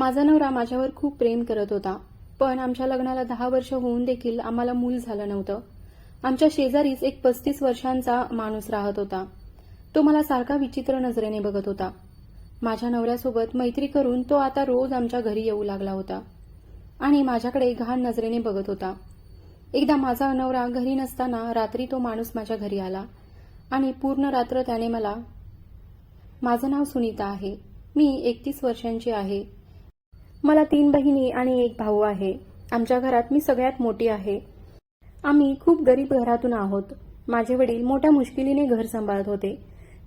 माझा नवरा माझ्यावर खूप प्रेम करत होता पण आमच्या लग्नाला दहा वर्ष होऊन देखील आम्हाला मूल झालं नव्हतं. आमच्या शेजारीच एक पस्तीस वर्षांचा माणूस राहत होता. तो मला सारखा विचित्र नजरेने बघत होता. माझ्या नवऱ्यासोबत मैत्री करून तो आता रोज आमच्या घरी येऊ लागला होता. आणि माझ्याकडे घाण नजरेने बघत होता. एकदा माझा नवरा घरी नसताना रात्री तो माणूस माझ्या घरी आला आणि पूर्ण रात्र त्याने मला माझं नाव सुनीता आहे. मी एकतीस वर्षांची आहे. मला तीन बहिणी आणि एक भाऊ आहे. आमच्या घरात मी सगळ्यात मोठी आहे. आम्ही खूप गरीब घरातून आहोत. माझे वडील मोठ्या मुश्किलीने घर सांभाळत होते.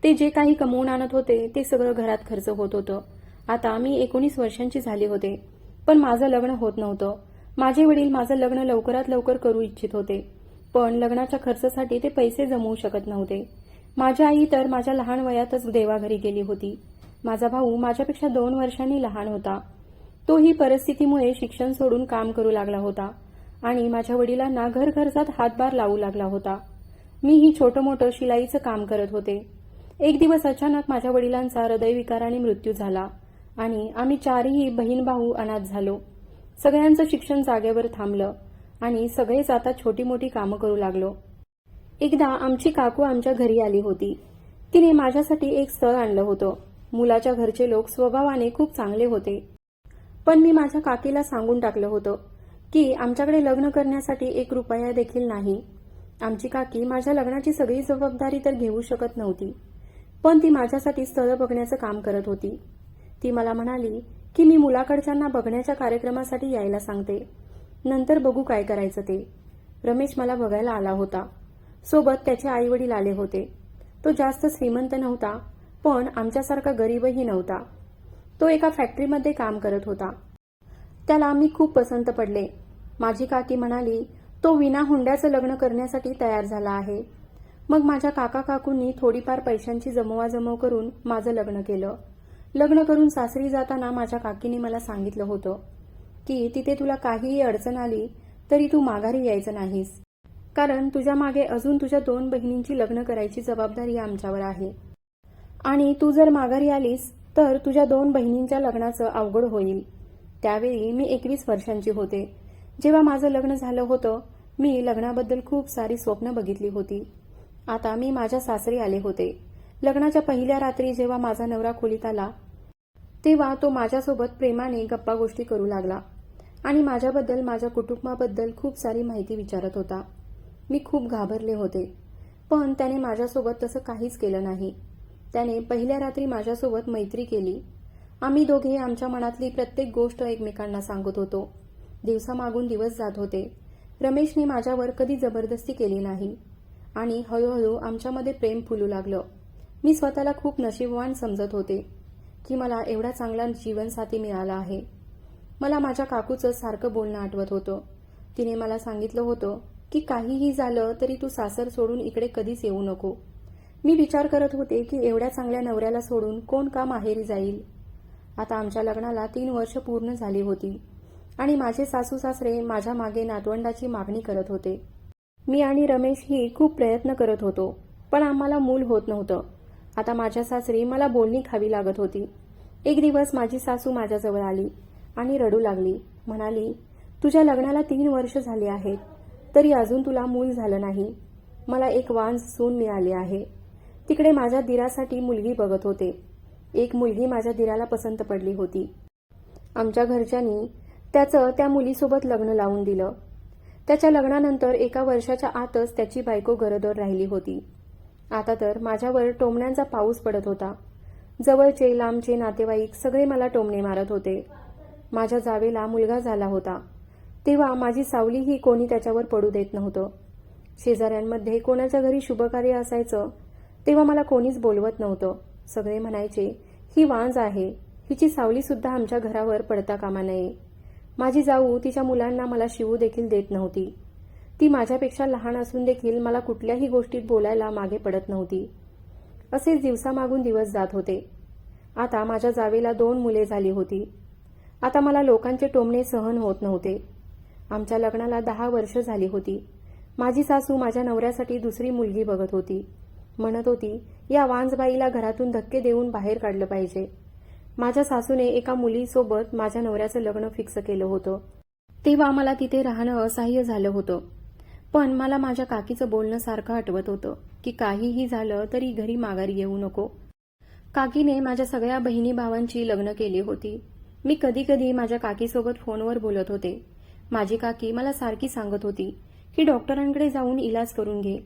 ते जे काही कमवून आणत होते ते सगळं घरात खर्च होत होतं. आता मी एकोणीस वर्षांची झाली होते. पण माझं लग्न होत नव्हतं. माझे वडील माझं लग्न लवकरात लवकर करू इच्छित होते. पण लग्नाच्या खर्चासाठी ते पैसे जमवू शकत नव्हते. माझी आई तर माझ्या लहान वयातच देवाघरी गेली होती. माझा भाऊ माझ्यापेक्षा दोन वर्षांनी लहान होता. तोही परिस्थितीमुळे शिक्षण सोडून काम करू लागला होता आणि माझ्या वडिलांना घर हातभार लावू लागला होता. मीही छोटं मोठं शिलाईचं काम करत होते. एक दिवस अचानक माझ्या वडिलांचा हृदयविकाराने मृत्यू झाला आणि आम्ही चारही बहीण भाऊ अनाथ झालो. सगळ्यांचं शिक्षण जागेवर थांबलं आणि सगळेच आता छोटी मोठी कामं करू लागलो. एकदा आमची काकू आमच्या घरी आली होती. तिने माझ्यासाठी एक स्थळ आणलं होतं. मुलाच्या घरचे लोक स्वभावाने खूप चांगले होते. पण मी माझ्या काकीला सांगून टाकलं होतं की आमच्याकडे लग्न करण्यासाठी एक रुपया देखील नाही. आमची काकी माझ्या लग्नाची सगळी जबाबदारी तर घेऊ शकत नव्हती पण ती माझ्यासाठी स्थळ बघण्याचं काम करत होती. ती मला म्हणाली की मी मुलाकडच्यांना बघण्याच्या कार्यक्रमासाठी यायला सांगते. नंतर बघू काय करायचं ते. रमेश मला बघायला आला होता. सोबत त्याचे आई वडील आले होते. तो जास्त श्रीमंत नव्हता पण आमच्यासारखा गरीबही नव्हता. तो एका फॅक्टरीमध्ये काम करत होता. त्याला मी खूप पसंत पडले. माझी काकी म्हणाली तो विना हुंड्याचं लग्न करण्यासाठी तयार झाला आहे. मग माझ्या काका काकूंनी थोडीफार पैशांची जमवाजमव करून माझं लग्न केलं. लग्न करून सासरी जाताना माझ्या काकीने मला सांगितलं होतं की तिथे तुला काहीही अडचण आली तरी तू माघारी यायचं नाहीस. कारण तुझ्या मागे अजून तुझ्या दोन बहिणींची लग्न करायची जबाबदारी आमच्यावर आहे. आणि तू जर माघारी आलीस तर तुझ्या दोन बहिणींच्या लग्नाचं अवघड होईल. त्यावेळी मी एकवीस वर्षांची होते. जेव्हा माझं लग्न झालं होतं मी लग्नाबद्दल खूप सारी स्वप्न बघितली होती. आता मी माझ्या सासरी आले होते. लग्नाच्या पहिल्या रात्री जेव्हा माझा नवरा खोलीत आला तेव्हा तो माझ्यासोबत प्रेमाने गप्पा गोष्टी करू लागला आणि माझ्याबद्दल माझ्या कुटुंबाबद्दल खूप सारी माहिती विचारत होता. मी खूप घाबरले होते पण त्याने माझ्यासोबत तसं काहीच केलं नाही. त्याने पहिल्या रात्री माझ्यासोबत मैत्री केली. आम्ही दोघे आमच्या मनातली प्रत्येक गोष्ट एकमेकांना सांगत होतो. दिवसामागून दिवस जात होते. रमेशने माझ्यावर कधी जबरदस्ती केली नाही. आणि हळूहळू आमच्यामध्ये प्रेम फुलू लागलं. मी स्वतःला खूप नशीबवान समजत होते की मला एवढा चांगला जीवनसाथी मिळाला आहे. मला माझ्या काकूचं सारखं बोलणं आठवत होतं. तिने मला सांगितलं होतं की काहीही झालं तरी तू सासर सोडून इकडे कधीच येऊ नको. मी विचार करत होते की एवढ्या चांगल्या नवऱ्याला सोडून कोण का माहेरी जाईल? आता आमच्या लग्नाला तीन वर्ष पूर्ण झाली होती आणि माझे सासू सासरे माझ्या मागे नातवंडाची मागणी करत होते. मी आणि रमेश ही खूप प्रयत्न करत होतो पण आम्हाला मूल होत नव्हतं. आता माझ्या सासरी मला बोलणी खावी लागत होती. एक दिवस माझी सासू माझ्याजवळ आली आणि रडू लागली. म्हणाली तुझ्या लग्नाला तीन वर्ष झाली आहेत तरी अजून तुला मूल झालं नाही. मला एक वांज सून मिळाली आहे. तिकडे माझ्या दिरासाठी मुलगी बघत होते. एक मुलगी माझ्या दिराला पसंत पडली होती. आमच्या घरच्यांनी त्याचं त्या मुलीसोबत लग्न लावून दिलं. त्याच्या लग्नानंतर एका वर्षाच्या आतच त्याची बायको गरोदर राहिली होती. आता तर माझ्यावर टोमण्यांचा पाऊस पडत होता. जवळचे लांबचे नातेवाईक सगळे मला टोमणे मारत होते. माझ्या जावेला मुलगा झाला होता. तेव्हा माझी सावलीही कोणी त्याच्यावर पडू देत नव्हतं. शेजाऱ्यांमध्ये कोणाच्या घरी शुभकार्य असायचं तेव्हा मला कोणीच बोलवत नव्हतं. सगळे म्हणायचे ही वांज आहे. हिची सावली सुद्धा आमच्या घरावर पडता कामा नये. माझी जाऊ तिच्या मुलांना मला शिवू देखील देत नव्हती. ती माझ्यापेक्षा लहान असून देखील मला कुठल्याही गोष्टीत बोलायला मागे पडत नव्हती. असेच दिवसामागून दिवस जात होते. आता माझ्या जावेला दोन मुले झाली होती. आता मला लोकांचे टोमणे सहन होत नव्हते. आमच्या लग्नाला दहा वर्ष झाली होती. माझी सासू माझ्या नवऱ्यासाठी दुसरी मुलगी बघत होती. म्हणत होती या वांजबाईला घरातून धक्के देऊन बाहेर काढलं पाहिजे. माझ्या सासूने एका मुलीसोबत माझ्या नवऱ्याचं लग्न फिक्स केलं होतं. तेव्हा मला तिथे राहणं असह्य झालं होतं. पण मला माझ्या काकीचं बोलणं सारखं आठवत होतं की काहीही झालं तरी घरी माघारी येऊ नको. काकीने माझ्या सगळ्या बहिणी भावांची लग्न केली होती. मी कधी कधी माझ्या काकीसोबत फोनवर बोलत होते. माझी काकी मला सारखी सांगत होती की डॉक्टरांकडे जाऊन इलाज करून घे.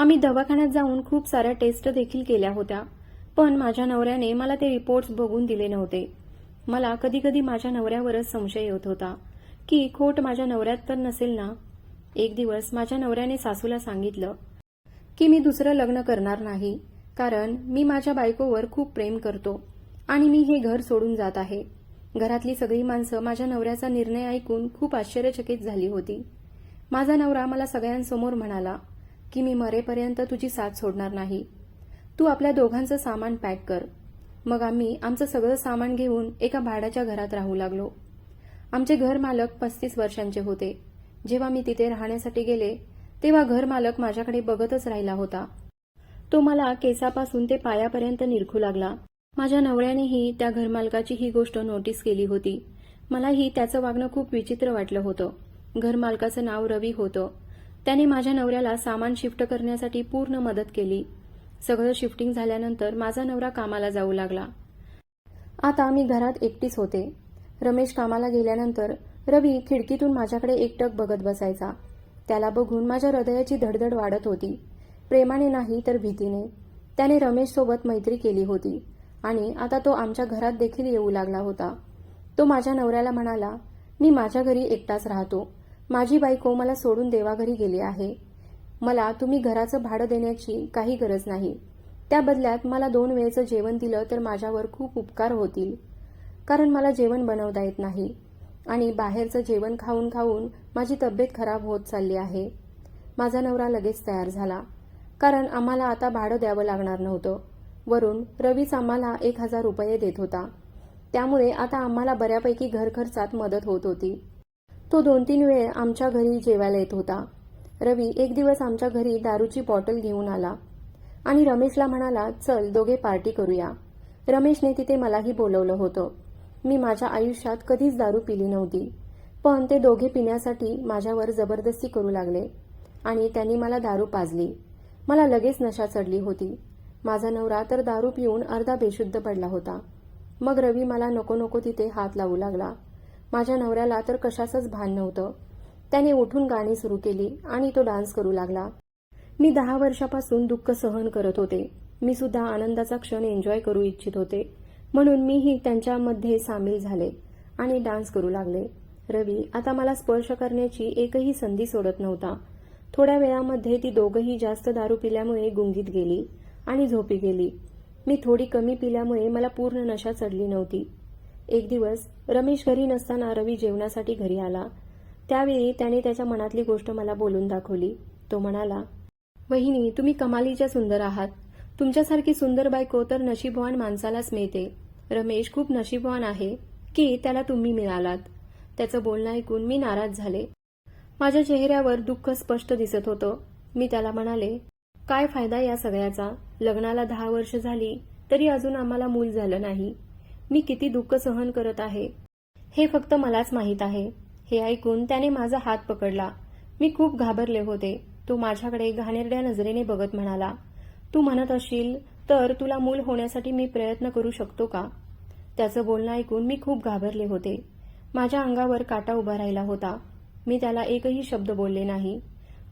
आम्ही दवाखान्यात जाऊन खूप साऱ्या टेस्ट देखील केल्या होत्या. पण माझ्या नवऱ्याने मला ते रिपोर्ट्स बघून दिले नव्हते. मला कधी कधी माझ्या नवऱ्यावरच संशय येत होता. की खोट माझ्या नवऱ्यात तर नसेल ना? एक दिवस माझ्या नवऱ्याने सासूला सांगितलं की मी दुसरं लग्न करणार नाही कारण मी माझ्या बायकोवर खूप प्रेम करतो आणि मी हे घर सोडून जात आहे. घरातली सगळी माणसं माझ्या नवऱ्याचा निर्णय ऐकून खूप आश्चर्यचकित झाली होती. माझा नवरा मला सगळ्यांसमोर म्हणाला की मी मरेपर्यंत तुझी साथ सोडणार नाही. तू आपल्या दोघांचं सामान पॅक कर. मग आम्ही आमचं सगळं सामान घेऊन एका भाड्याच्या घरात राहू लागलो. आमचे घर मालक पस्तीस वर्षांचे होते. जेव्हा मी तिथे राहण्यासाठी गेले तेव्हा घर मालक माझ्याकडे बघतच राहिला होता. तो मला केसापासून ते पायापर्यंत निरखू लागला. माझ्या नवऱ्यानेही त्या घरमालकाची ही गोष्ट नोटीस केली होती. मलाही त्याचं वागणं खूप विचित्र वाटलं होतं. घरमालकाचं नाव रवी होतं. त्याने माझ्या नवऱ्याला सामान शिफ्ट करण्यासाठी पूर्ण मदत केली. सगळं शिफ्टिंग झाल्यानंतर माझा नवरा कामाला जाऊ लागला. आता मी घरात एकटीच होते. रमेश कामाला गेल्यानंतर रवी खिडकीतून माझ्याकडे एकटक बघत बसायचा. त्याला बघून माझ्या हृदयाची धडधड वाढत होती. प्रेमाने नाही तर भीतीने. त्याने रमेशसोबत मैत्री केली होती आणि आता तो आमच्या घरात देखील येऊ लागला होता. तो माझ्या नवऱ्याला म्हणाला मी माझ्या घरी एकटाच राहतो. माझी बायको मला सोडून देवाघरी गेली आहे. मला तुम्ही घराचं भाडं देण्याची काही गरज नाही. त्या बदल्यात मला दोन वेळेचं जेवण दिलं तर माझ्यावर खूप उपकार होतील. कारण मला जेवण बनवता येत नाही. आणि बाहेरचं जेवण खाऊन खाऊन माझी तब्येत खराब होत चालली आहे. माझा नवरा लगेच तयार झाला. कारण आम्हाला आता भाडं द्यावं लागणार नव्हतं. वरून रवीच आम्हाला एक हजार रुपये देत होता. त्यामुळे आता आम्हाला बऱ्यापैकी घरखर्चात मदत होत होती. तो दोन तीन वेळ आमच्या घरी जेवायला येत होता. रवी एक दिवस आमच्या घरी दारूची बॉटल घेऊन आला आणि रमेशला म्हणाला चल दोघे पार्टी करूया. रमेशने तिथे मलाही बोलवलं होतं. मी माझ्या आयुष्यात कधीच दारू पिली नव्हती पण ते दोघे पिण्यासाठी माझ्यावर जबरदस्ती करू लागले आणि त्यांनी मला दारू पाजली. मला लगेच नशा चढली होती. माझा नवरा तर दारू पिऊन अर्धा बेशुद्ध पडला होता. मग रवी मला नको नको तिथे हात लावू लागला. माझ्या नवऱ्याला तर कशाचंच भान नव्हतं. त्याने उठून गाणी सुरू केली आणि तो डान्स करू लागला. मी दहा वर्षापासून दुःख सहन करत होते. मी सुद्धा आनंदाचा क्षण एन्जॉय करू इच्छित होते. म्हणून मीही त्यांच्यामध्ये सामील झाले आणि डान्स करू लागले. रवी आता मला स्पर्श करण्याची एकही संधी सोडत नव्हता. थोड्या वेळामध्ये ती दोघंही जास्त दारू पिल्यामुळे गुंगीत गेली आणि झोपी गेली. मी थोडी कमी पिल्यामुळे मला पूर्ण नशा चढली नव्हती. एक दिवस रमेश घरी नसताना रवी जेवणासाठी घरी आला. त्यावेळी त्याने त्याच्या मनातली गोष्ट मला बोलून दाखवली. तो म्हणाला वहिनी तुम्ही कमालीच्या सुंदर आहात. तुमच्यासारखी सुंदर बायको तर नशीबवान माणसालाच मिळते. रमेश खूप नशीबवान आहे की त्याला तुम्ही मिळालात. त्याचं बोलणं ऐकून मी नाराज झाले. माझ्या चेहऱ्यावर दुःख स्पष्ट दिसत होतं. मी त्याला म्हणाले काय फायदा या सगळ्याचा? लग्नाला दहा वर्ष झाली तरी अजून आम्हाला मूल झालं नाही. मी किती दुःख सहन करत आहे? हे फक्त मलाच माहीत आहे. हे ऐकून त्याने माझा हात पकडला. मी खूप घाबरले होते. तो माझ्याकडे घाणेरड्या नजरेने बघत म्हणाला तू म्हणत असशील तर तुला मूल होण्यासाठी मी प्रयत्न करू शकतो का? त्याचं बोलणं ऐकून मी खूप घाबरले होते. माझ्या अंगावर काटा उभा राहिला होता. मी त्याला एकही शब्द बोलले नाही.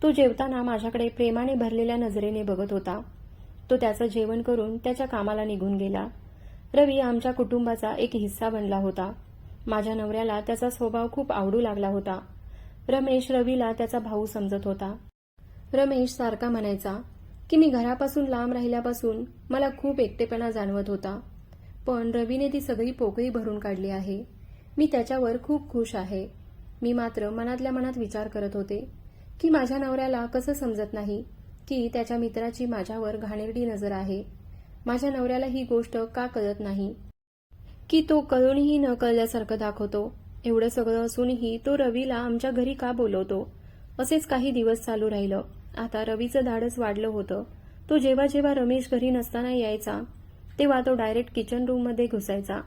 तो जेवताना माझ्याकडे प्रेमाने भरलेल्या नजरेने बघत होता. तो त्याचं जेवण करून त्याच्या कामाला निघून गेला. रवी आमच्या कुटुंबाचा एक हिस्सा बनला होता. माझ्या नवऱ्याला त्याचा स्वभाव खूप आवडू लागला होता. रमेश रवीला त्याचा भाऊ समजत होता. रमेश सारखा म्हणायचा की मी घरापासून लांब राहिल्यापासून मला खूप एकटेपणा जाणवत होता. पण रवीने ती सगळी पोकळी भरून काढली आहे. मी त्याच्यावर खूप खुश आहे. मी मात्र मनातल्या मनात विचार करत होते की माझ्या नवऱ्याला कसं समजत नाही की त्याच्या मित्राची माझ्यावर घाणेरडी नजर आहे. माझ्या नवऱ्याला ही गोष्ट का कळत नाही? की तो कळूनही न कळल्यासारखं दाखवतो. एवढं सगळं असूनही तो रवीला आमच्या घरी का बोलवतो? असेच काही दिवस चालू राहिलं. आता रवीचं धाडस वाढलं होतं. तो जेव्हा जेव्हा रमेश घरी नसताना यायचा तेव्हा तो डायरेक्ट किचन रूममध्ये घुसायचा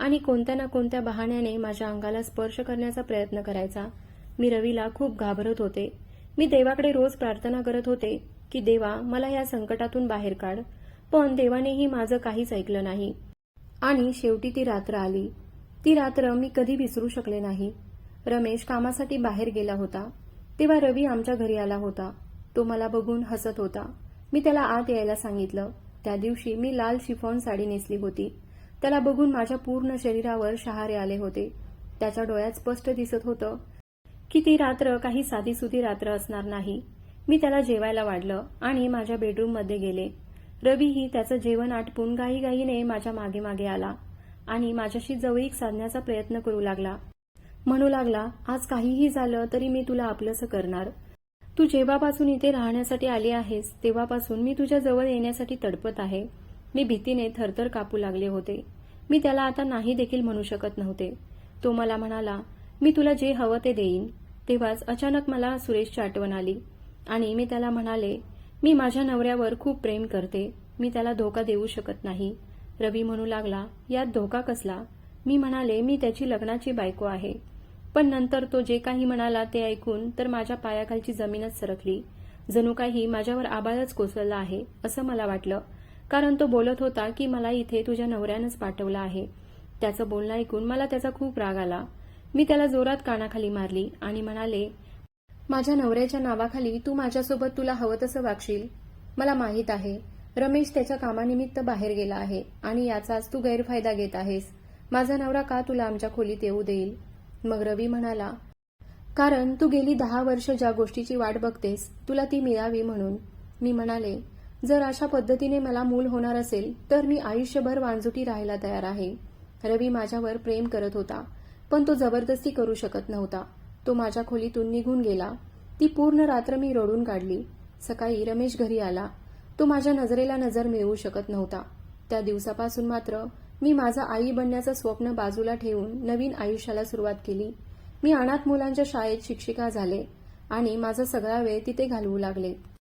आणि कोणत्या ना कोणत्या बहाण्याने माझ्या अंगाला स्पर्श करण्याचा प्रयत्न करायचा. मी रवीला खूप घाबरत होते. मी देवाकडे रोज प्रार्थना करत होते की देवा मला या संकटातून बाहेर काढ. पण देवानेही माझं काहीच ऐकलं नाही. आणि शेवटी ती रात्र आली. ती रात्र मी कधी विसरू शकले नाही. रमेश कामासाठी बाहेर गेला होता. तेव्हा रवी आमच्या घरी आला होता. तो मला बघून हसत होता. मी त्याला आत यायला सांगितलं. त्या दिवशी मी लाल शिफॉन साडी नेसली होती. त्याला बघून माझ्या पूर्ण शरीरावर शहारे आले होते. त्याच्या डोळ्यात स्पष्ट दिसत होतं की ती रात्र काही साधीसुधी रात्र असणार नाही. मी त्याला जेवायला वाढलं आणि माझ्या बेडरूममध्ये गेले. रवीही त्याचं जेवण आटपून घाईघाईने माझ्या मागे मागे आला आणि माझ्याशी जवळीक साधण्याचा प्रयत्न करू लागला. म्हणू लागला आज काहीही झालं तरी मी तुला आपलंसं करणार. तू जेव्हापासून इथे राहण्यासाठी आली आहेस तेव्हापासून मी तुझ्या जवळ येण्यासाठी तडपत आहे. मी भीतीने थरथर कापू लागले होते. मी त्याला आता नाही देखील म्हणू शकत नव्हते. तो मला म्हणाला मी तुला जे हवं ते देईन. तेव्हाच अचानक मला सुरेशची आठवण आली आणि मी त्याला म्हणाले मी माझ्या नवऱ्यावर खूप प्रेम करते. मी त्याला धोका देऊ शकत नाही. रवी म्हणू लागला यात धोका कसला? मी म्हणाले मी त्याची लग्नाची बायको आहे. पण नंतर तो जे काही म्हणाला ते ऐकून तर माझ्या पायाखालची जमीनच सरकली. जणू काही माझ्यावर आबाळच कोसळला आहे असं मला वाटलं. कारण तो बोलत होता की मला इथे तुझ्या नवऱ्यानंच पाठवलं आहे. त्याचं बोलणं ऐकून मला त्याचा खूप राग आला. मी त्याला जोरात कानाखाली मारली आणि म्हणाले माझ्या नवऱ्याच्या नावाखाली तू माझ्यासोबत तुला हवं तसं वागशील? मला माहीत आहे. रमेश त्याच्या कामानिमित्त बाहेर गेला आहे आणि याचाच तू गैरफायदा घेत आहेस. माझा नवरा का तुला आमच्या खोलीत येऊ देईल? मग रवी म्हणाला कारण तू गेली दहा वर्ष ज्या गोष्टीची वाट बघतेस तुला ती मिळावी म्हणून. मी म्हणाले जर अशा पद्धतीने मला मूल होणार असेल तर मी आयुष्यभर वांजुटी राहायला तयार आहे. रवी माझ्यावर प्रेम करत होता पण तो जबरदस्ती करू शकत नव्हता. तो माझ्या खोलीतून निघून गेला. ती पूर्ण रात्र मी रडून काढली. सकाळी रमेश घरी आला. तो माझ्या नजरेला नजर मिळवू शकत नव्हता. त्या दिवसापासून मात्र मी माझं आई बनण्याचं स्वप्न बाजूला ठेवून नवीन आयुष्याला सुरुवात केली. मी अनाथ मुलांच्या शाळेत शिक्षिका झाले आणि माझा सगळा वेळ तिथे घालवू लागले.